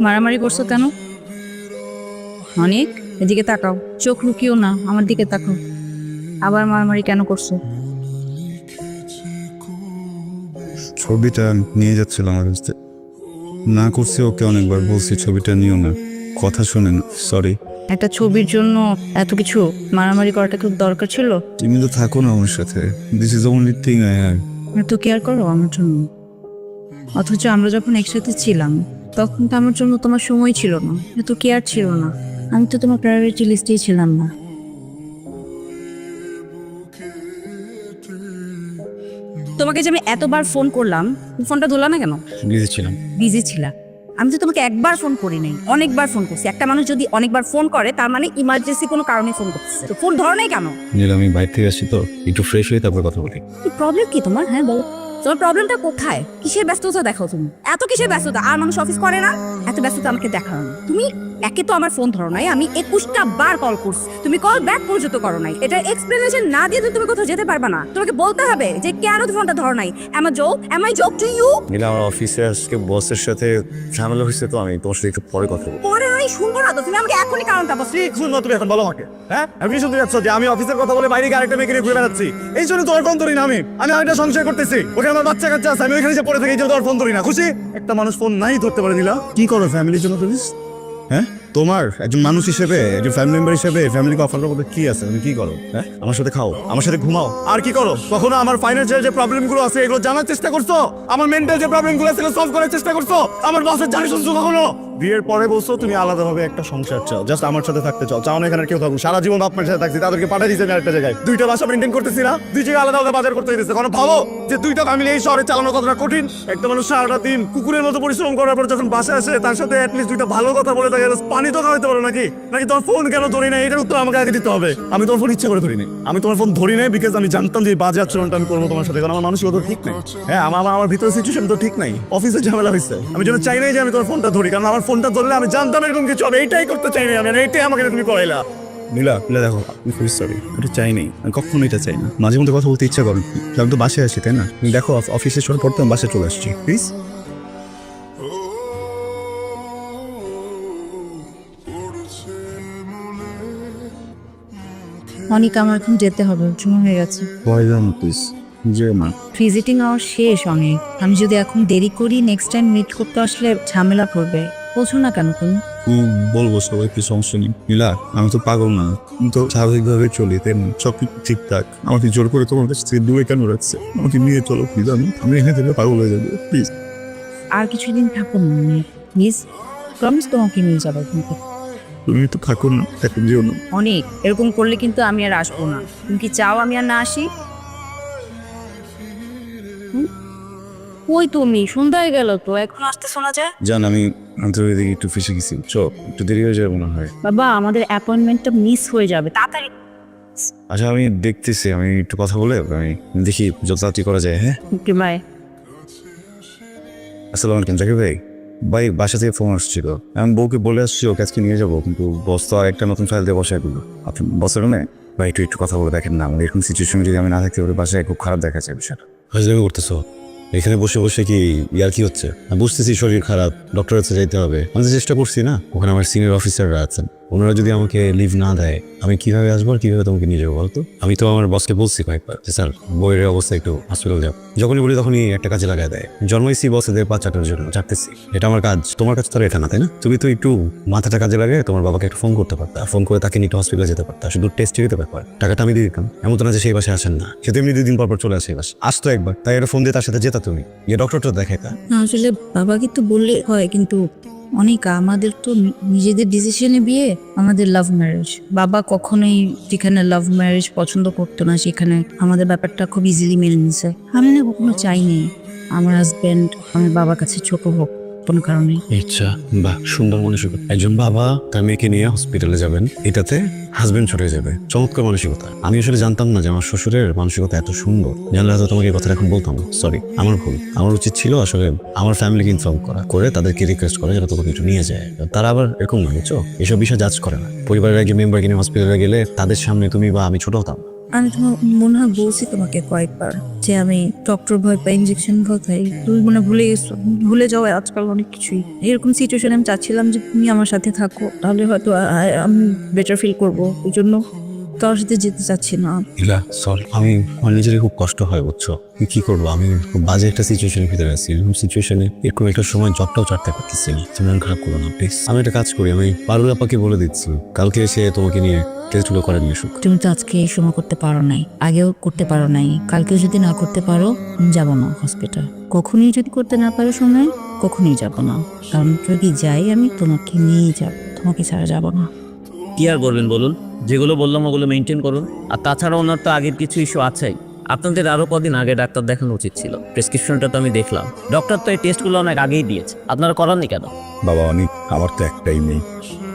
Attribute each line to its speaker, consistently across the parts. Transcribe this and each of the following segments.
Speaker 1: মারামারি করছ কেন? অনেক এদিকে তাকাও। চোখ লুকিও না আমার দিকে তাকাও। আবার মারামারি কেন করছ?
Speaker 2: ছবিটা নিয়ে যাচ্ছিল আমার কাছে। না করছি ওকে অনেকবার বলছি ছবিটা নিও না। কথা শোনেন সরি
Speaker 1: একটা ছবির জন্য এত কিছু মারামারি করাটা খুব দরকার ছিল?
Speaker 2: তুমি তো থাকো না আমার সাথে। This is only thing I have
Speaker 1: এত কেয়ার করো আমার জন্য। অথচ আমরা যখন একসাথে ছিলাম তখন তো আমার জন্য তোমার সময় ছিল না এত কেয়ার ছিল না। আমি তো তোমার প্রায়োরিটি লিস্টেই ছিলাম না। তোমাকে যে আমি এতবার ফোন করলাম ফোনটা ধরলা না কেন?
Speaker 2: বিজি ছিলাম।
Speaker 1: বিজি ছিলাম আমি তো তোমাকে একবার ফোন করি নাই অনেকবার ফোন করছি। একটা মানুষ যদি অনেকবার ফোন করে তার মানে ইমার্জেন্সি কোনো কারণে ফোন করছে তো ফোন ধরো নাই কেন?
Speaker 2: নীল আমি বাইরে থেকে আসছি তো একটু ফ্রেশ হয়ে তারপর কথা বলি।
Speaker 1: প্রবলেম কি তোমার? হ্যাঁ বলো। তোমার প্রবলেমটা কোথায়? কিসের ব্যস্ততা দেখো তুমি? এত কিসের ব্যস্ততা? আর মানুষ অফিস করে না? এত ব্যস্ততা আমাকে দেখাও না। তুমি একে তো আমার ফোন ধরো নাই আমি একুশটা বার কল করছি। তুমি কল ব্যাক পর্যন্ত করো নাই। এটা এক্সপ্লেনেশন না দিয়ে তো তুমি কোথাও যেতে পারবে না। তোমাকে বলতে হবে যে কেন তুমি ফোনটা ধরো নাই? Am a joke am I joke to you
Speaker 3: Nila আমার অফিসে আজকে বসের সাথে ঝামেলা হয়েছে তো আমি তোমার সাথে একটু পরে কথা বলব।
Speaker 1: পরে
Speaker 3: হ্যাঁ? যে আমি অফিসের কথা বলে বাইরে ঘুরে বেড়াচ্ছি? এই জন্য না আমি। আমি সংশয় করতেছি। আমার বাচ্চা কাচ্চা ফোন না। খুশি? একটা মানুষ ফোন নাই ধরতে
Speaker 2: কি করো ফ্যামিলির জন্য তুমি? হ্যাঁ? তোমার একজন মানুষ হিসেবে, একজন ফ্যামিলি মেম্বার হিসেবে অফার কি আছে? তুমি কি করো? হ্যাঁ?
Speaker 3: আমার সাথে খাও, আমার সাথে ঘুমাও। আর কি করো? আমার যে আছে, এগুলো জানার চেষ্টা করছ? আমার মেন্টাল যে প্রবলেমগুলো আছে সলভ করার চেষ্টা করছ? আমার বসের জানি শুনছো কখনো? বিয়ের পরে বলছো, তুমি আলাদাভাবে একটা সংসার চাও। জাস্ট আমার সাথে থাকতে চাও। চাও না এখানে কেউ থাকুক। সারা জীবন আপনার সাথে থাকছি, তাদেরকে পাঠিয়ে দিয়েছে আমি আরেকটা জায়গায়। দুইটা বাসা মেনটেন করতেছি না, দুই জায়গায় আলাদা আলাদা বাজার করতে দিতেছে কারণ ভালো যে দুইটা ফ্যামিলি এই শহরে চালানো কতটা কঠিন। একটা মানুষ সারাটা দিন কুকুরের মতো পরিশ্রম করার পর যখন বাসায় আসে, তার সাথে অ্যাটলিস্ট দুইটা ভালো কথা বলে তাকে পানি তো খাওয়াইতে পারো নাকি? নাকি তোমার ফোন কেন ধরি না এটার উত্তর আমাকে আগে দিতে হবে। আমি তোমার ফোন ইচ্ছা করে ধরি নাই। আমি তোমার ফোন ধরি নাই বিকজ আমি জানতাম যে বাজে আচরণটা আমি করব তোমার সাথে। কারণ আমার মানসিকতা তো ঠিক নাই। হ্যাঁ আমার, আমার- আমার ভিতরে সিচুয়েশন তো ঠিক নাই। অফিসে ঝামেলা হয়েছে আমি জন্য চাই নাই যে আমি তোমার ফোনটা ধরি, কারণ আমার ফোনটা ধরলে আমি জানতাম এরকম কিছু হবে এইটাই করতে চাই নাই আমি আর এইটাই আমাকে তুমি করাইলা
Speaker 2: নীলা নীলা দেখো আমি খুবই সরি এটা চাই নাই আমি কখনো এটা চাই না। মাঝে মধ্যে কথা বলতে ইচ্ছা করো আমি তো বাসায় আসি তাই না? দেখো অফ- অফিসে চলে পড়তে আমি বাসায় চলে আসছি প্লিজ
Speaker 1: অনেক আমার এখন যেতে হবে সময় হয়ে গেছে।
Speaker 2: পয়জন প্লিজ যে মা।
Speaker 1: ভিজিটিং আওয়ার শেষ অনেক। আমি যদি এখন দেরি করি নেক্সট টাইম মিট করতে আসলে ঝামেলা পড়বে বোঝো না কেন তুমি?
Speaker 2: তুমি বলব সবাইকে সমস্যা নেই। নীলা আমি তো পাগল না। আমি তো স্বাভাবিকভাবে চলি তাই না? সব কিছু ঠিকঠাক। আমাকে জোর করে তোমার কাছ থেকে দূরে কেন রাখছে? আমাকে নিয়ে চলো প্লিজ আমি আমি এখানে থেকে পাগল হয়ে যাব প্লিজ
Speaker 1: আর কিছুদিন থাকো প্লিজ প্রমিস তোমাকে নিয়ে যাব কিন্তু
Speaker 2: তুমি তো থাকো না এখন যেও না।
Speaker 1: অনেক। এরকম করলে কিন্তু আমি আর আসব না। তুমি কি চাও আমি আর না আসি? হুম? কই তুমি? সন্ধ্যা হয়ে গেল তো এখন আসতে শোনা যায়?
Speaker 2: জান আমি তো একটু ফেসে গেছি চো একটু দেরি হয়ে যাবে মনে হয়।
Speaker 1: বাবা আমাদের অ্যাপয়েন্টমেন্টটা মিস হয়ে যাবে তাড়াতাড়ি।
Speaker 3: আচ্ছা আমি দেখতেছি আমি একটু কথা বলে আমি দেখি যত তাড়াতাড়ি করা যায় হ্যাঁ?
Speaker 1: ওকে বাই
Speaker 3: আসসালামু আলাইকুম জাকির ভাই। ভাই বাসা থেকে ফোন আসছিল। আমি বউকে বলে আসছি ওকে আজকে নিয়ে যাব কিন্তু বস তো একটা নতুন ফাইল দিয়ে বসায় দিল। আপনি বসের না ভাই একটু একটু কথা বলে দেখেন না আমাদের এরকম সিচুয়েশন যদি আমি না থাকতে পারি বাসায় খুব খারাপ দেখাচ্ছে বিষয়টা।
Speaker 4: হাজলামি করতেছো। এখানে বসে বসে কি ইয়ার কি হচ্ছে? বুঝতেছি শরীর খারাপ ডক্টরের কাছে যাইতে হবে। আমি তো চেষ্টা করছি না। ওখানে আমার সিনিয়র অফিসাররা আছেন। ওনারা যদি আমাকে লিভ না দেয়, আমি কীভাবে আসব আর কীভাবে তোমাকে নিয়ে যাব বলতো? আমি তো আমার বসকে বলছি কয়েকবার যে, স্যার, বইয়ের অবস্থা একটু হসপিটাল যাও। যখনই বলি তখনই একটা কাজে লাগায় দেয়। জন্মাইছি বসেদের পাঁচ চারটার জন্য, চাকতেছি। এটা আমার কাজ। তোমার কাছে তো এটা না, তাই না? তুমি তো একটু মাথাটা কাজে লাগে তোমার বাবাকে একটু ফোন করতে পারতা। ফোন করে তাকে নিয়ে হসপিটালে যেতে পারতা। শুধু টেস্ট দিতে পারতাম টাকাটা আমি দিয়ে দিতাম। এমন তো না যে সেই বাসে আসেন না। সে তো এমনি দুদিন পর পর চলে আসে বাসে আসতো একবার, তাই একটা ফোন দিয়ে তার সাথে যেতা তুমি। গিয়ে ডক্টরটা দেখাইতা
Speaker 1: না আসলে বাবাকে তো বললে হয়, কিন্তু অনেক আমাদের তো নিজেদের ডিসিশনে বিয়ে আমাদের লাভ ম্যারেজ বাবা কখনোই যেখানে লাভ ম্যারেজ পছন্দ করতো না, সেখানে আমাদের ব্যাপারটা খুব ইজিলি মেনে নিছে। আমি না কখনো চাইনি। আমার হাজব্যান্ড আমার বাবার কাছে ছোট হোক। কোনো কারণে।
Speaker 4: ইচ্ছা বাহ, সুন্দর মানসিকতা। একজন বাবা তার মেয়েকে নিয়ে হসপিটালে যাবেন, এটাতে হাজবেন্ড ছড়ে যাবে। চমৎকার মানসিকতা। আমি আসলে জানতাম না যে আমার শ্বশুরের মানসিকতা এত সুন্দর। জানলে হয়তো তোমাকে এই কথাটা এখন বলতাম। সরি আমার ভুল। আমার উচিত ছিল আসলে আমার ফ্যামিলিকে ইনফর্ম করা, করে তাদেরকে রিকোয়েস্ট করা যেন তোমাকে একটু নিয়ে যায়। তারা আবার এরকম না বুঝছ? এসব বিষয় জাজ করে না। পরিবারের আগে মেম্বারকে নিয়ে হসপিটালে গেলে তাদের সামনে তুমি বা আমি ছোট হতাম।
Speaker 1: আমি তোমার মনে হয় বলছি তোমাকে কয়েকবার যে আমি ডক্টর ভয় পাই ইঞ্জেকশন ভয় পাই তুমি মনে ভুলে গেছো। ভুলে যাও, আজকাল অনেক কিছুই। এরকম সিচুয়েশনে আমি চাচ্ছিলাম যে তুমি আমার সাথে থাকো, তাহলে হয়তো আমি বেটার ফিল করব। ওই জন্য তোর সাথে যেতে চাচ্ছি না।
Speaker 4: ইলা সল আমি আমার নিজেরই খুব কষ্ট হয় বুঝছ? আমি কি করব? আমি খুব বাজে একটা সিচুয়েশনের ভিতরে আছি। এরকম সিচুয়েশনে এরকম একটা সময় জবটাও চাটতে পারতেছি না। তুমি খারাপ করো না প্লিজ আমি একটা কাজ করি আমি পারুল আপাকে বলে দিচ্ছি। কালকে এসে তোমাকে নিয়ে টেস্টগুলো করে নিয়ে আসুক
Speaker 1: তুমি তো আজকে এই সময় করতে পারো নাই আগেও করতে পারো নাই। কালকেও যদি না করতে পারো আমি যাব না হসপিটাল কখনই যদি করতে না পারো সময় কখনই যাব না। কারণ যদি যাই আমি তোমাকে নিয়েই যাব তোমাকে ছাড়া যাব না।
Speaker 5: কি আর করবেন বলুন? যেগুলো বললাম ওগুলো মেনটেন করুন। আর তাছাড়া ওনার তো আগের কিছু ইস্যু আছেই। আপনাদের আরও কদিন আগে ডাক্তার দেখানো উচিত ছিল। প্রেসক্রিপশনটা তো আমি দেখলাম। ডক্টর তো এই টেস্টগুলো অনেক আগেই দিয়েছে। আপনারা করাননি কেন?
Speaker 3: বাবা অনেক আমার তো একটাই মেয়ে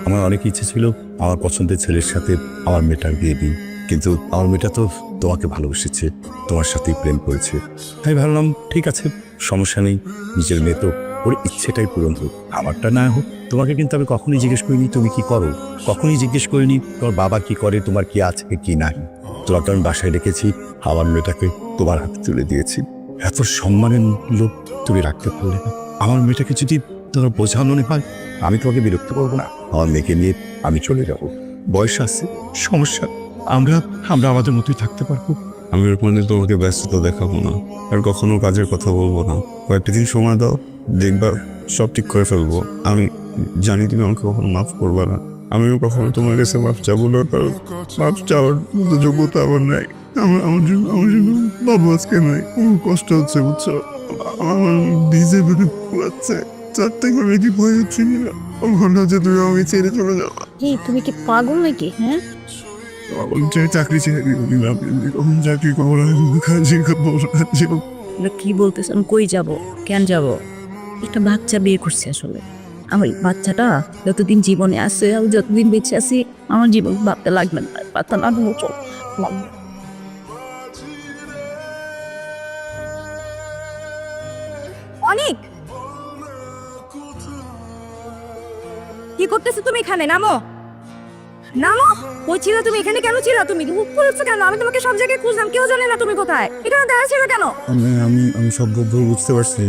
Speaker 3: আমার অনেক ইচ্ছে ছিল আমার পছন্দের ছেলের সাথে আমার মেয়েটার বিয়ে দিই। কিন্তু আমার মেয়েটা তো তোমাকে ভালোবেসেছে, তোমার সাথেই প্রেম করেছে। তাই ভাবলাম, ঠিক আছে, সমস্যা নেই। নিজের মেয়ে তো ওর ইচ্ছেটাই পূরণ হোক। আমারটা না হোক, তোমাকে কিন্তু আমি কখনোই জিজ্ঞেস করিনি, তুমি কি করো? কখনোই জিজ্ঞেস করিনি তোমার বাবা কি করে, তোমার কি আছে কি নাই। তোমাকে আমি বাসায় রেখেছি, আমার মেয়েটাকে তোমার হাতে তুলে দিয়েছি। এত সম্মানের লোক তুমি রাখতে পারলে না। আমার মেয়েটাকে যদি তোমার বোঝানো মনে হয়, আমি তোমাকে বিরক্ত করব না। আমার মেয়েকে নিয়ে আমি চলে যাব। বয়স আছে, সমস্যা। আমরা আমরা আমাদের মতোই থাকতে পারব।
Speaker 6: আমি এর তোমাকে ব্যস্ততা দেখাবো না। আর কখনো কাজের কথা বলব না। কয়েকটা দিন সময় দাও। দেখবা সব ঠিক করে ফেলব। আমি জানি তুমি আমাকে কখনো মাফ করবে না। আমিও কখনো তোমার কাছে মাফ চাবো না কারণ মাফ চাওয়ার মতো যোগ্যতা আমার নাই। আমার আমার জন্য আমার জন্য বাবু আজকে নাই। খুব কষ্ট হচ্ছে বুঝছ? আমার ভিজে বেড়ে ফুলাচ্ছে চার থেকে বেশি ভয় হচ্ছে না? মনে হচ্ছে তুমি আমাকে ছেড়ে চলে যাও।
Speaker 1: এই তুমি কি পাগল নাকি হ্যাঁ?
Speaker 6: চাকরি ছেড়ে দিলাম। কখন চাকরি করব না? কাজই করব কাজই
Speaker 1: কি বলতেছ? আমি কই যাব? কেন যাব? একটা বাচ্চা বিয়ে করছি আসলে। আমার বাচ্চাটা যতদিন জীবনে আছে, আমি যতদিন বেঁচে আছি, আমার জীবন ভাবতে লাগবে না। চল। অনেক! কি করতেছো তুমি এখানে? নামো। নামো? ওই ছিল তুমি এখানে কেন ছিল তুমি? হুক করেছ কেন? আমি তোমাকে সব জায়গায় খুঁজলাম, কেউ জানে না তুমি কোথায়। এখানে দেখা ছিল কেন?
Speaker 6: আমি আমি সব বুঝতে পারছি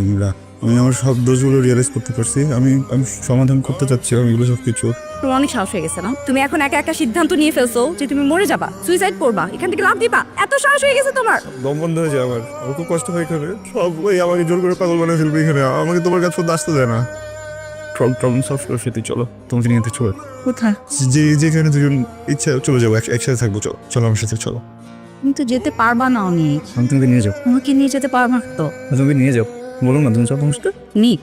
Speaker 6: আমি আমার সব দোষগুলো রিয়েলাইজ করতে পারছি। আমি আমি সমাধান করতে চাচ্ছিলাম এগুলো সব কিছু
Speaker 1: তোমার অনেক সাহস হয়ে গেছে না? তুমি এখন একা একা সিদ্ধান্ত নিয়ে ফেলছো যে তুমি মরে যাবা সুইসাইড করবা এখান থেকে লাভ দিবা এত সাহস হয়ে গেছে তোমার।
Speaker 6: দম বন্ধ হয়ে যায় আমার। খুব কষ্ট হয় এখানে। সব ওই আমাকে জোর করে পাগল বানিয়ে ফেলবে এখানে। আমাকে তোমার কাছে আসতে দেয় না। ট্রল ট্রল সব সাথে চলো তোমাকে নিয়ে চলো।
Speaker 1: কোথায়?
Speaker 6: যে যেখানে দুজন ইচ্ছা চলে যাব এক- একসাথে থাকব চলো চলো আমার সাথে চলো।
Speaker 1: তুমি তো যেতে পারবা না অনেক।
Speaker 7: আমি তোমাকে নিয়ে যাও
Speaker 1: তোমাকে নিয়ে যেতে পারবা তো?
Speaker 7: তুমি নিয়ে যাও বলুন না তুমি সব
Speaker 1: নিক